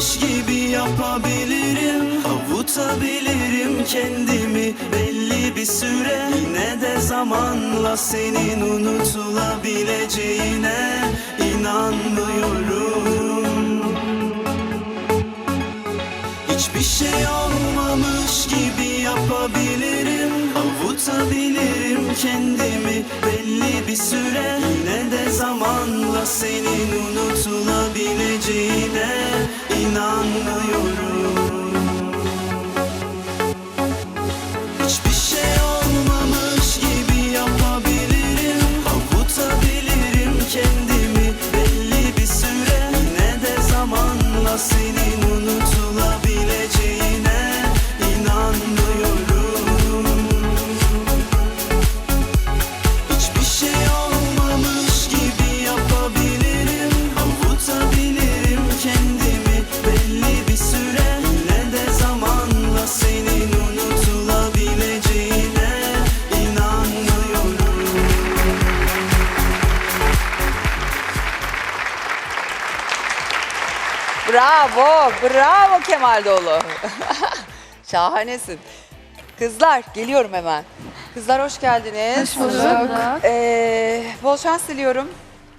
olmamış gibi yapabilirim. Avutabilirim kendimi belli bir süre. Yine de zamanla senin unutulabileceğine inanmıyorum Hiçbir şey olmamış gibi yapabilirim Avutabilirim kendimi belli bir süre. Yine de zamanla senin unutulabileceğine inanmıyorum Bravo, bravo Kemal Doğulu. Şahanesin. Kızlar, geliyorum hemen. Kızlar hoş geldiniz. Hoş bulduk. Ee, bol şans diliyorum.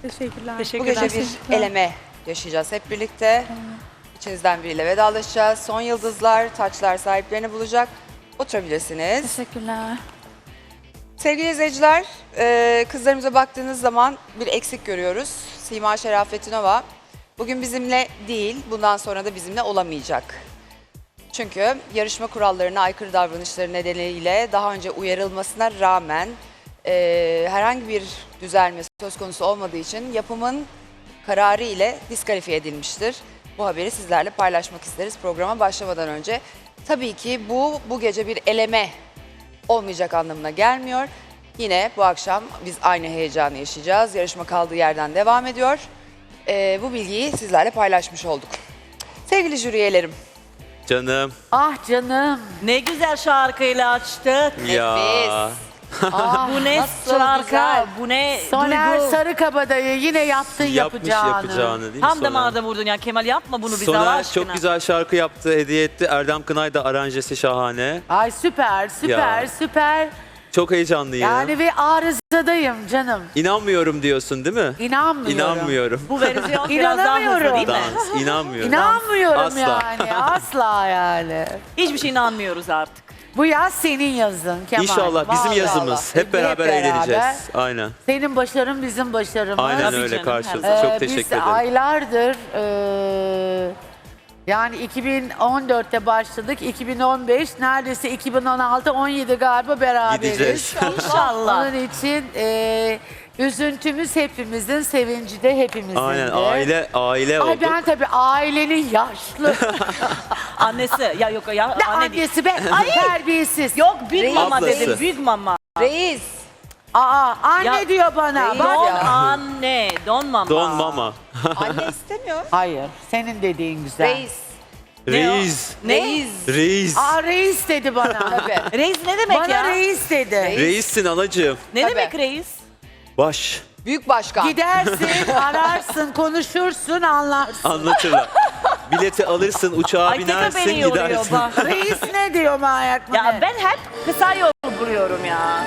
Teşekkürler. Bu gece bir eleme yaşayacağız hep birlikte. İçinizden biriyle vedalaşacağız. Son yıldızlar, taçlar sahiplerini bulacak. Oturabilirsiniz. Teşekkürler. Sevgili izleyiciler, e, kızlarımıza baktığınız zaman bir eksik görüyoruz. Sima Şerafettinova bugün bizimle değil, bundan sonra da bizimle olamayacak. Çünkü yarışma kurallarına aykırı davranışları nedeniyle daha önce uyarılmasına rağmen e, herhangi bir düzelme söz konusu olmadığı için yapımın kararı ile diskalifiye edilmiştir. Bu haberi sizlerle paylaşmak isteriz programa başlamadan önce. Tabii ki bu bu gece bir eleme olmayacak anlamına gelmiyor. Yine bu akşam biz aynı heyecanı yaşayacağız. Yarışma kaldığı yerden devam ediyor. Ee, bu bilgiyi sizlerle paylaşmış olduk. Sevgili jüri üyelerim. Canım Ah canım. Ne güzel şarkıyla açtık. ya. Ah, Bu ne nasıl şarkı, güzel. bu ne Soner duygu. Sarıkabadayı yine yaptın Yapmış yapacağını. yapacağını değil mi Tam Soner? damağda vurdun ya Kemal yapma bunu bize Allah Soner aşkına. çok güzel şarkı yaptı, hediye etti. Erdem Kınay da aranjesi şahane. Ay süper süper Ya. süper. Çok heyecanlıyım. Yani ve arızadayım canım. İnanmıyorum diyorsun değil mi? İnanmıyorum. İnanmıyorum. Bu versiyon biraz daha hızlı İnanamıyorum. değil mi? Dans, inanmıyorum. İnanmıyorum Asla. yani. Asla yani. Hiçbir şey inanmıyoruz artık. Bu yaz senin yazın Kemal. İnşallah bizim Vallahi. yazımız. Hep beraber eğleneceğiz. Aynen. Senin başarın bizim başarımız. Aynen Tabii öyle canım, karşılıklı. Ee, Çok teşekkür biz ederim. aylardır e, yani 2014'te başladık. 2015 neredeyse 2016 17 galiba beraberiz. Gideceğiz. İnşallah. Onun için e, üzüntümüz hepimizin, sevinci de hepimizin. Aynen de. aile aile Ay olduk. ben tabii ailenin yaşlı. Annesi ya yok ya ne anne değil. annesi be terbiyesiz. Yok büyük mama Ablası. dedim büyük mama. Reis. Aa anne Ya- diyor bana. Reis Bak- ya. Don anne, don mama. Don mama. Anne istemiyor. Hayır senin dediğin güzel. Reis. Reis. Ne? Reis. Reis. Aa reis dedi bana. Tabii. Reis ne demek bana ya? reis dedi. Reissin anacığım. Ne Tabii. demek reis? Baş. Büyük başkan. Gidersin, ararsın, konuşursun, anlarsın. Anlatırlar. Bileti alırsın, uçağa Ay binersin, beni yoruyor gidersin. bak. Reis ne diyor manyak mı Ya ne? ben hep kısa yol buluyorum ya.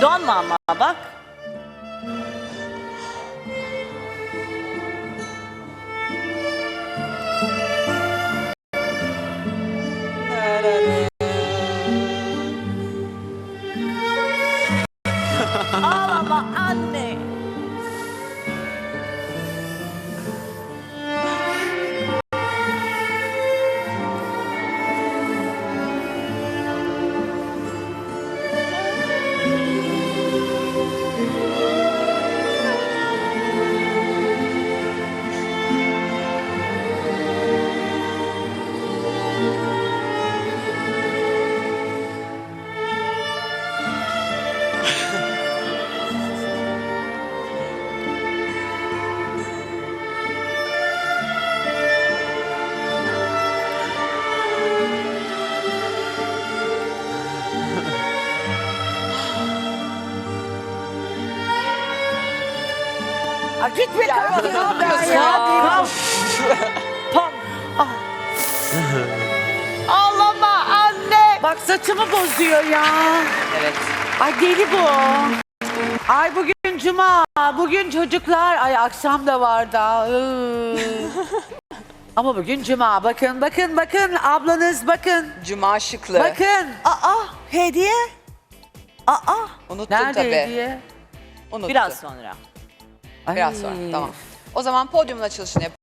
Don mama bak. Be kalk ne yapıyorsun ya. ya? Kalk. Pam. Ah. Ağlama anne. Bak saçımı bozuyor ya. Evet. Ay deli bu. Ay bugün cuma. Bugün çocuklar. Ay akşam da var da. Ama bugün cuma. Bakın bakın bakın ablanız bakın. Cuma şıklı. Bakın. Aa hediye. Aa Unuttun Nerede tabii. hediye? Unuttu. biraz sonra. Ay. Biraz sonra tamam. O zaman podyumun açılışını yapıyoruz.